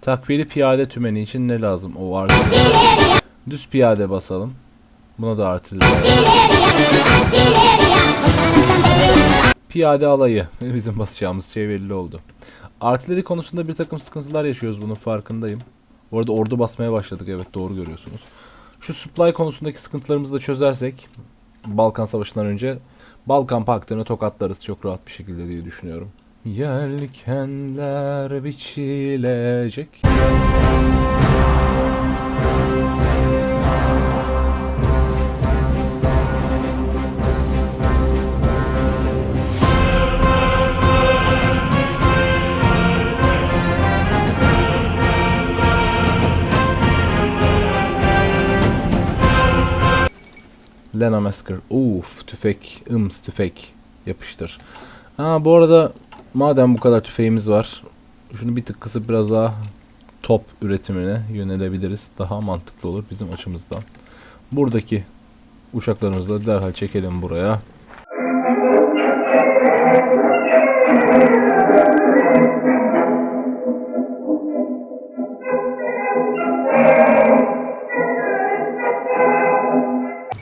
Takviyeli piyade tümeni için ne lazım? O var. Düz piyade basalım. Buna da artillery. Piyade alayı. Bizim basacağımız şey belli oldu. Artileri konusunda bir takım sıkıntılar yaşıyoruz bunun farkındayım. Bu arada ordu basmaya başladık evet doğru görüyorsunuz. Şu supply konusundaki sıkıntılarımızı da çözersek Balkan Savaşı'ndan önce Balkan Paktı'nı tokatlarız çok rahat bir şekilde diye düşünüyorum. Yelkenler biçilecek. Lena Masker. Uf tüfek. Ims tüfek. Yapıştır. Ha bu arada madem bu kadar tüfeğimiz var. Şunu bir tık kısıp biraz daha top üretimine yönelebiliriz. Daha mantıklı olur bizim açımızdan. Buradaki uçaklarımızı da derhal çekelim buraya.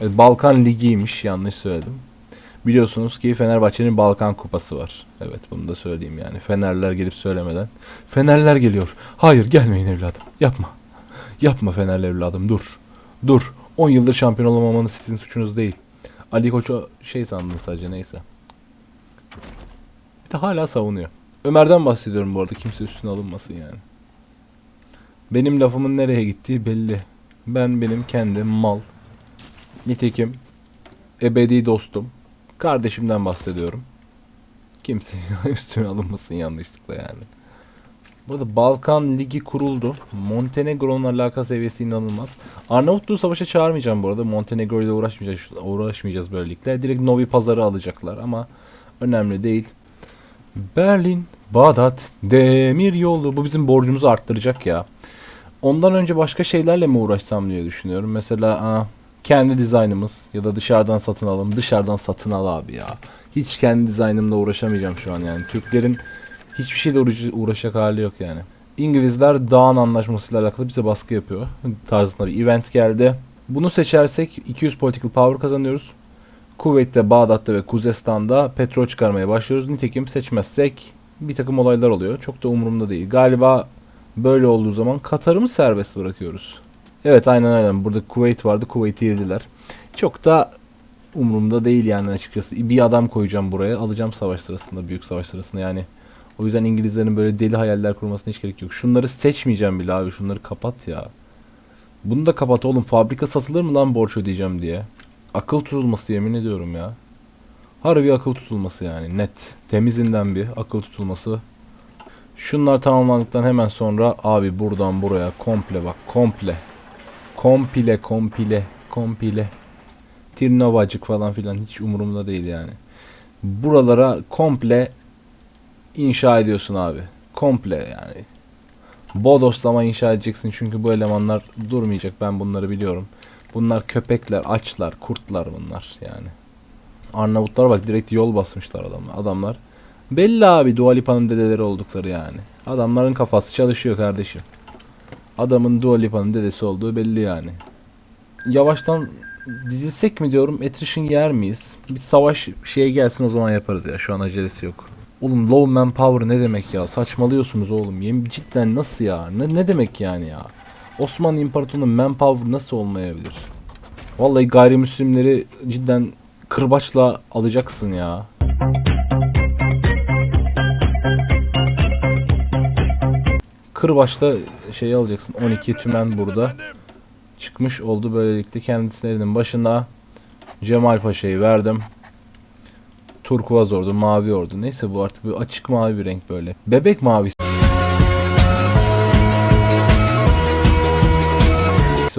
Balkan Ligi'ymiş yanlış söyledim. Biliyorsunuz ki Fenerbahçe'nin Balkan Kupası var. Evet bunu da söyleyeyim yani. Fenerler gelip söylemeden. Fenerler geliyor. Hayır gelmeyin evladım. Yapma. Yapma Fenerli evladım dur. Dur. 10 yıldır şampiyon olamamanız sizin suçunuz değil. Ali Koç'u şey sandın sadece neyse. Bir de hala savunuyor. Ömer'den bahsediyorum bu arada kimse üstüne alınmasın yani. Benim lafımın nereye gittiği belli. Ben benim kendi mal, Nitekim ebedi dostum. Kardeşimden bahsediyorum. Kimse üstüne alınmasın yanlışlıkla yani. Burada Balkan Ligi kuruldu. Montenegro'nun alaka seviyesi inanılmaz. Arnavutluğu savaşa çağırmayacağım bu arada. Montenegro ile uğraşmayacağız, uğraşmayacağız böylelikle. Direkt Novi Pazar'ı alacaklar ama önemli değil. Berlin, Bağdat, Demir Yolu. Bu bizim borcumuzu arttıracak ya. Ondan önce başka şeylerle mi uğraşsam diye düşünüyorum. Mesela aa, kendi dizaynımız ya da dışarıdan satın alalım. Dışarıdan satın al abi ya. Hiç kendi dizaynımla uğraşamayacağım şu an yani. Türklerin hiçbir şeyle uğraş- uğraşacak hali yok yani. İngilizler Dağın Anlaşması'yla alakalı bize baskı yapıyor. Tarzında bir event geldi. Bunu seçersek 200 political power kazanıyoruz. Kuveyt'te, Bağdat'ta ve Kuzestan'da petrol çıkarmaya başlıyoruz. Nitekim seçmezsek bir takım olaylar oluyor. Çok da umurumda değil. Galiba böyle olduğu zaman Katar'ı mı serbest bırakıyoruz? Evet aynen öyle. Burada Kuveyt vardı. Kuveyt'i yediler. Çok da umurumda değil yani açıkçası. Bir adam koyacağım buraya. Alacağım savaş sırasında. Büyük savaş sırasında yani. O yüzden İngilizlerin böyle deli hayaller kurmasına hiç gerek yok. Şunları seçmeyeceğim bile abi. Şunları kapat ya. Bunu da kapat oğlum. Fabrika satılır mı lan borç ödeyeceğim diye. Akıl tutulması yemin ediyorum ya. Harbi akıl tutulması yani net. Temizinden bir akıl tutulması. Şunlar tamamlandıktan hemen sonra abi buradan buraya komple bak komple. Komple komple komple. Tirnovacık falan filan hiç umurumda değil yani. Buralara komple inşa ediyorsun abi. Komple yani. Bodoslama inşa edeceksin çünkü bu elemanlar durmayacak ben bunları biliyorum. Bunlar köpekler, açlar, kurtlar bunlar yani. Arnavutlar bak direkt yol basmışlar adamlar. Adamlar belli abi Dua Lipa'nın dedeleri oldukları yani. Adamların kafası çalışıyor kardeşim. Adamın Dua Lipa'nın dedesi olduğu belli yani. Yavaştan dizilsek mi diyorum attrition yer miyiz? Bir savaş şeye gelsin o zaman yaparız ya şu an acelesi yok. Oğlum low manpower ne demek ya? Saçmalıyorsunuz oğlum. Cidden nasıl ya? Ne, ne demek yani ya? Osmanlı İmparatorluğu'nun manpower nasıl olmayabilir? Vallahi gayrimüslimleri cidden kırbaçla alacaksın ya. Kırbaçla şey alacaksın. 12 tümen burada. Çıkmış oldu böylelikle kendisinin başına Cemal Paşa'yı verdim. Turkuaz ordu, mavi ordu. Neyse bu artık bir açık mavi bir renk böyle. Bebek mavisi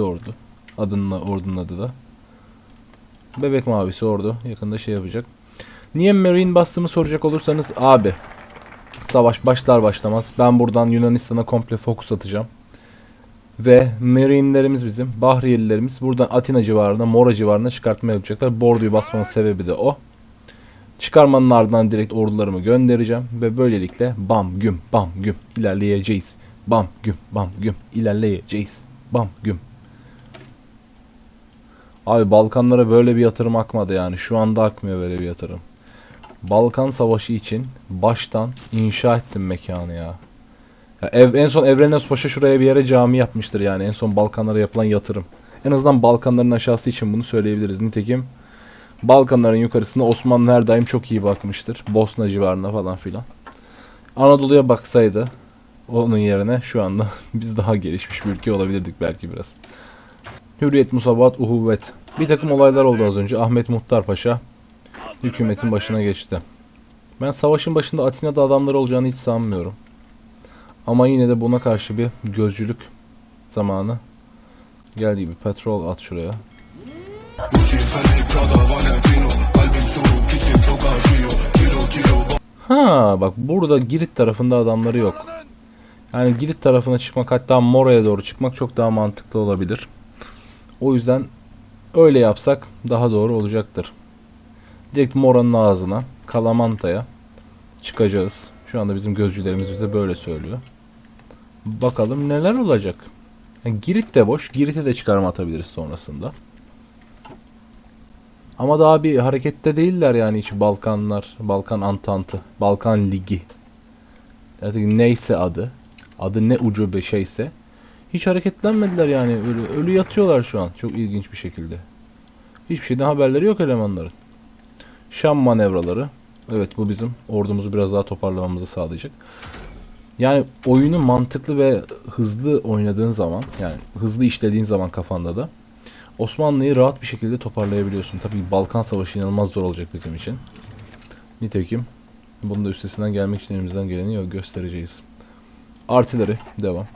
ordu. Adının ordunun adı da. Bebek mavisi ordu. Yakında şey yapacak. Niye Marine bastığımı soracak olursanız abi savaş başlar başlamaz ben buradan Yunanistan'a komple fokus atacağım. Ve Marine'lerimiz bizim, Bahriyelilerimiz buradan Atina civarına, Mora civarına çıkartma yapacaklar. Bordo'yu basmanın sebebi de o. Çıkarmanın ardından direkt ordularımı göndereceğim ve böylelikle bam güm bam güm ilerleyeceğiz. Bam güm bam güm ilerleyeceğiz. Bam güm. Abi Balkanlara böyle bir yatırım akmadı yani. Şu anda akmıyor böyle bir yatırım. Balkan Savaşı için baştan inşa ettim mekanı ya. ya ev, en son Evrenes Paşa şuraya bir yere cami yapmıştır yani. En son Balkanlara yapılan yatırım. En azından Balkanların aşağısı için bunu söyleyebiliriz. Nitekim Balkanların yukarısında Osmanlı her daim çok iyi bakmıştır. Bosna civarına falan filan. Anadolu'ya baksaydı onun yerine şu anda biz daha gelişmiş bir ülke olabilirdik belki biraz. Hürriyet, musabat, uhuvvet. Bir takım olaylar oldu az önce. Ahmet Muhtar Paşa hükümetin başına geçti. Ben savaşın başında Atina'da adamları olacağını hiç sanmıyorum. Ama yine de buna karşı bir gözcülük zamanı geldi gibi. Petrol at şuraya. Ha bak burada Girit tarafında adamları yok. Yani Girit tarafına çıkmak hatta Mora'ya doğru çıkmak çok daha mantıklı olabilir. O yüzden öyle yapsak daha doğru olacaktır. Direkt Mora'nın ağzına, Kalamanta'ya çıkacağız. Şu anda bizim gözcülerimiz bize böyle söylüyor. Bakalım neler olacak. Yani Girit de boş. Girit'e de çıkarma atabiliriz sonrasında. Ama daha bir harekette değiller yani hiç Balkanlar, Balkan Antantı, Balkan Ligi. Artık neyse adı. Adı ne ucube şeyse. Hiç hareketlenmediler yani. Ölü, ölü yatıyorlar şu an. Çok ilginç bir şekilde. Hiçbir şeyden haberleri yok elemanların. Şam manevraları. Evet bu bizim ordumuzu biraz daha toparlamamızı sağlayacak. Yani oyunu mantıklı ve hızlı oynadığın zaman yani hızlı işlediğin zaman kafanda da Osmanlı'yı rahat bir şekilde toparlayabiliyorsun. Tabii Balkan Savaşı inanılmaz zor olacak bizim için. Nitekim bunun da üstesinden gelmek için elimizden geleni göstereceğiz. Artileri devam.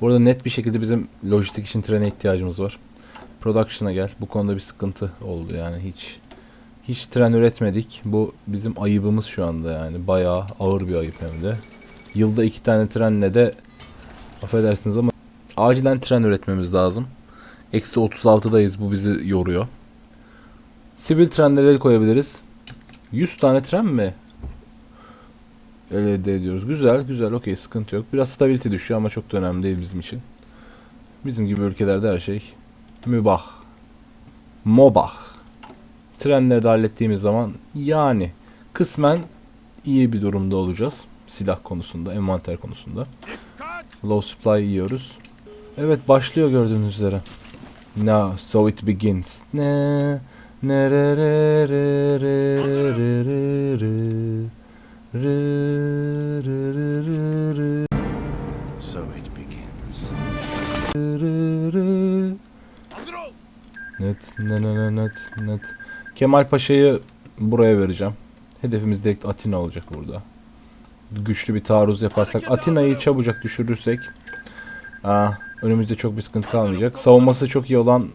Burada net bir şekilde bizim lojistik için trene ihtiyacımız var. Production'a gel. Bu konuda bir sıkıntı oldu yani hiç hiç tren üretmedik. Bu bizim ayıbımız şu anda yani. Bayağı ağır bir ayıp hem de. Yılda iki tane trenle de affedersiniz ama acilen tren üretmemiz lazım. Eksi 36'dayız bu bizi yoruyor. Sivil trenlere koyabiliriz. 100 tane tren mi? Elde ediyoruz. Güzel güzel okey sıkıntı yok. Biraz stability düşüyor ama çok da önemli değil bizim için. Bizim gibi ülkelerde her şey mübah. Mobah. Trenleri de hallettiğimiz zaman yani kısmen iyi bir durumda olacağız. Silah konusunda, envanter konusunda. Low supply yiyoruz. Evet başlıyor gördüğünüz üzere. Now so it begins. Ne ne re re re re re re re re re re re re So it begins. re re Net ne ne ne net net. Kemal Paşa'yı buraya vereceğim. Hedefimiz direkt Atina olacak burada. Güçlü bir taarruz yaparsak Atina'yı çabucak düşürürsek aa, önümüzde çok bir sıkıntı kalmayacak. Savunması çok iyi olan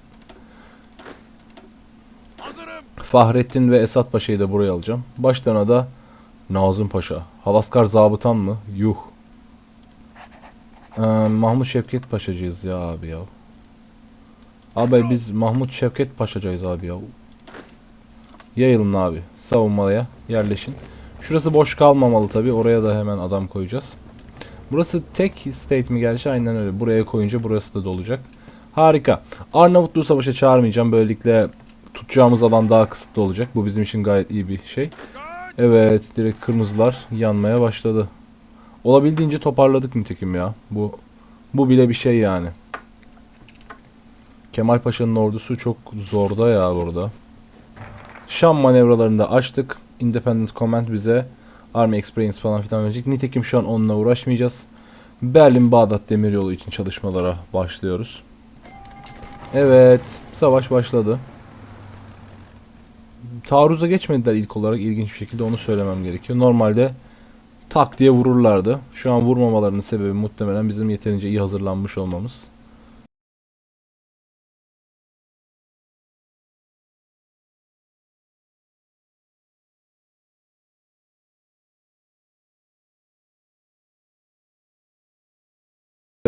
Fahrettin ve Esat Paşa'yı da buraya alacağım. Başlarına da Nazım Paşa. Halaskar zabıtan mı? Yuh. Ee, Mahmut Şevket Paşacıyız ya abi ya. Abi biz Mahmut Şevket Paşacıyız abi ya. Yayılın abi. Savunmaya yerleşin. Şurası boş kalmamalı tabi. Oraya da hemen adam koyacağız. Burası tek state mi gerçi? Aynen öyle. Buraya koyunca burası da dolacak. Harika. Arnavutluğu savaşa çağırmayacağım. Böylelikle tutacağımız alan daha kısıtlı olacak. Bu bizim için gayet iyi bir şey. Evet. Direkt kırmızılar yanmaya başladı. Olabildiğince toparladık nitekim ya. Bu bu bile bir şey yani. Kemal Paşa'nın ordusu çok zorda ya burada. Şam manevralarını da açtık. Independent Command bize Army Experience falan filan verecek. Nitekim şu an onunla uğraşmayacağız. Berlin-Bağdat demiryolu için çalışmalara başlıyoruz. Evet, savaş başladı. Taarruza geçmediler ilk olarak ilginç bir şekilde onu söylemem gerekiyor. Normalde tak diye vururlardı. Şu an vurmamalarının sebebi muhtemelen bizim yeterince iyi hazırlanmış olmamız.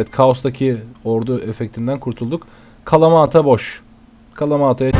Evet kaostaki ordu efektinden kurtulduk. Kalamata boş. Kalamata'ya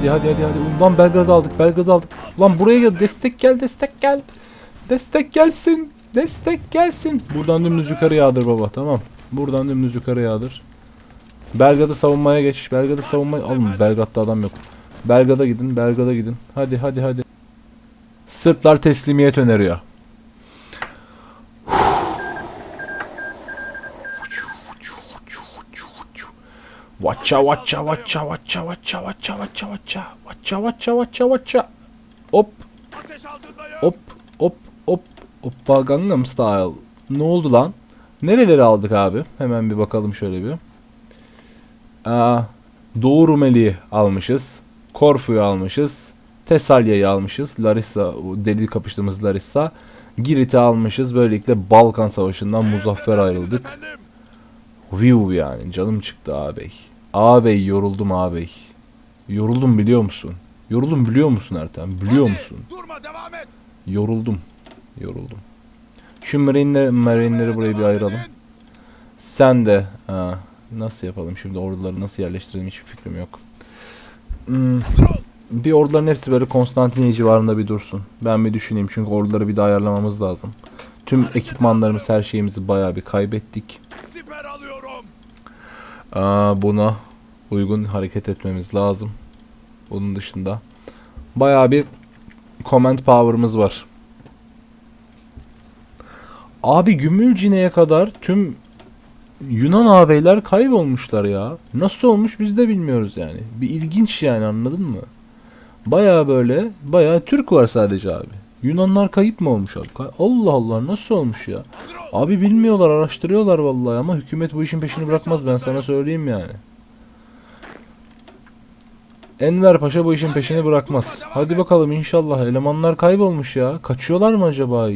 Hadi hadi hadi hadi. Ulan Belgrad'ı aldık. Belgrad'ı aldık. Ulan buraya gel. Destek gel. Destek gel. Destek gelsin. Destek gelsin. Buradan dümdüz yukarı yağdır baba. Tamam. Buradan dümdüz yukarı yağdır. Belgrad'ı savunmaya geç. Belgrad'ı savunmaya... Oğlum Belgrad'da adam yok. Belgrad'a gidin. Belgrad'a gidin. Hadi hadi hadi. Sırplar teslimiyet öneriyor. Vaça vaça vaça vaça vaça vaça vaça vaça vaça vaça vaça vaça Hop hop hop hop Hoppa Gangnam Style Ne oldu lan? Nereleri aldık abi? Hemen bir bakalım şöyle bir. Aa, Doğu Rumeli'yi almışız. Korfu'yu almışız. Tesalya'yı almışız. Larissa, deli kapıştığımız Larissa. Girit'i almışız. Böylelikle Balkan Savaşı'ndan muzaffer ayrıldık. View yani canım çıktı ağabey. Ağabey yoruldum ağabey. Yoruldum biliyor musun? Yoruldum biliyor musun Ertem? Biliyor Hadi, musun? Durma devam et. Yoruldum. Yoruldum. Şu marinleri, marinleri buraya bir ayıralım. Sen de ha, nasıl yapalım şimdi orduları nasıl yerleştirelim hiçbir fikrim yok. Hmm, bir orduların hepsi böyle Konstantiniye civarında bir dursun. Ben bir düşüneyim çünkü orduları bir daha ayarlamamız lazım. Tüm ekipmanlarımız her şeyimizi bayağı bir kaybettik. Aa, buna uygun hareket etmemiz lazım. Bunun dışında bayağı bir command power'ımız var. Abi Gümülcine'ye kadar tüm Yunan ağabeyler kaybolmuşlar ya. Nasıl olmuş biz de bilmiyoruz yani. Bir ilginç yani anladın mı? Bayağı böyle bayağı Türk var sadece abi. Yunanlar kayıp mı olmuş abi? Allah Allah nasıl olmuş ya? Abi bilmiyorlar araştırıyorlar vallahi ama hükümet bu işin peşini bırakmaz ben sana söyleyeyim yani. Enver Paşa bu işin peşini bırakmaz. Hadi bakalım inşallah elemanlar kaybolmuş ya. Kaçıyorlar mı acaba?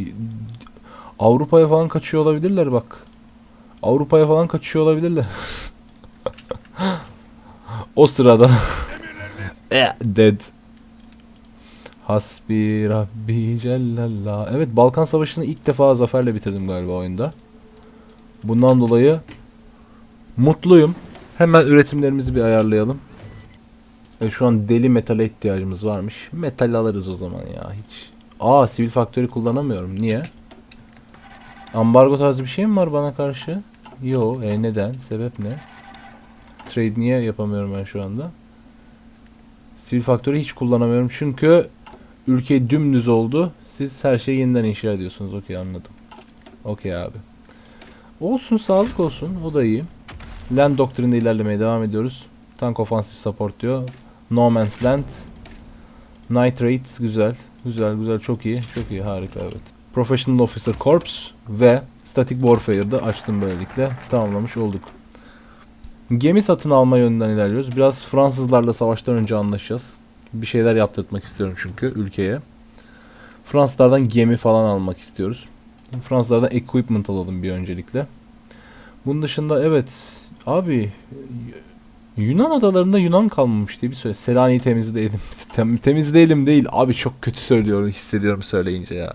Avrupa'ya falan kaçıyor olabilirler bak. Avrupa'ya falan kaçıyor olabilirler. o sırada Eh, dead. Hasbi Rabbi Cellallah. Evet Balkan Savaşı'nı ilk defa zaferle bitirdim galiba oyunda. Bundan dolayı mutluyum. Hemen üretimlerimizi bir ayarlayalım. E, şu an deli metale ihtiyacımız varmış. Metal alırız o zaman ya hiç. Aa sivil faktörü kullanamıyorum. Niye? Ambargo tarzı bir şey mi var bana karşı? Yo. E neden? Sebep ne? Trade niye yapamıyorum ben şu anda? Sivil faktörü hiç kullanamıyorum çünkü ülke dümdüz oldu. Siz her şeyi yeniden inşa ediyorsunuz. Okey anladım. Okey abi. Olsun sağlık olsun. O da iyi. Land doktrinde ilerlemeye devam ediyoruz. Tank offensive support diyor. No Man's Land. Nitrate güzel. Güzel güzel çok iyi. Çok iyi harika evet. Professional Officer Corps ve Static Warfare'da açtım böylelikle. Tamamlamış olduk. Gemi satın alma yönünden ilerliyoruz. Biraz Fransızlarla savaştan önce anlaşacağız. Bir şeyler yaptırtmak istiyorum çünkü ülkeye. Fransızlardan gemi falan almak istiyoruz. Fransızlardan equipment alalım bir öncelikle. Bunun dışında evet abi Yunan adalarında Yunan kalmamış diye bir söyle. Selanik'i temizleyelim. Tem temizleyelim değil. Abi çok kötü söylüyorum hissediyorum söyleyince ya.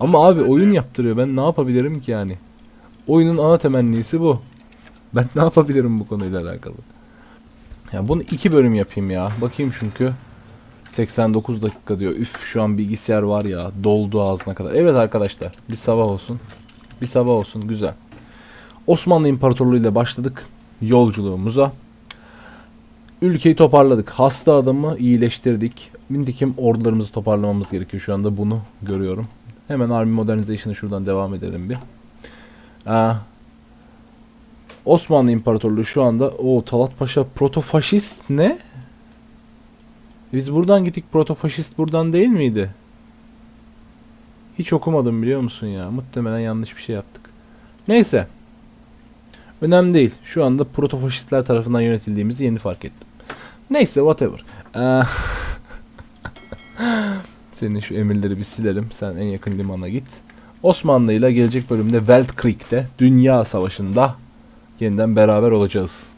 Ama abi oyun yaptırıyor. Ben ne yapabilirim ki yani? Oyunun ana temennisi bu. Ben ne yapabilirim bu konuyla alakalı? Ya bunu iki bölüm yapayım ya. Bakayım çünkü. 89 dakika diyor. Üf şu an bilgisayar var ya. Doldu ağzına kadar. Evet arkadaşlar. Bir sabah olsun. Bir sabah olsun. Güzel. Osmanlı İmparatorluğu ile başladık yolculuğumuza. Ülkeyi toparladık. Hasta adamı iyileştirdik. Bindikim ordularımızı toparlamamız gerekiyor şu anda bunu görüyorum. Hemen Army Modernization'ı şuradan devam edelim bir. Aa, Osmanlı İmparatorluğu şu anda o Talat Paşa protofaşist ne? Biz buradan gittik protofaşist buradan değil miydi? Hiç okumadım biliyor musun ya? Muhtemelen yanlış bir şey yaptık. Neyse. Önemli değil. Şu anda protofaşistler tarafından yönetildiğimizi yeni fark ettim. Neyse whatever. Ee, Senin şu emirleri bir silelim. Sen en yakın limana git. Osmanlı ile gelecek bölümde Weltkrieg'de Dünya Savaşı'nda yeniden beraber olacağız.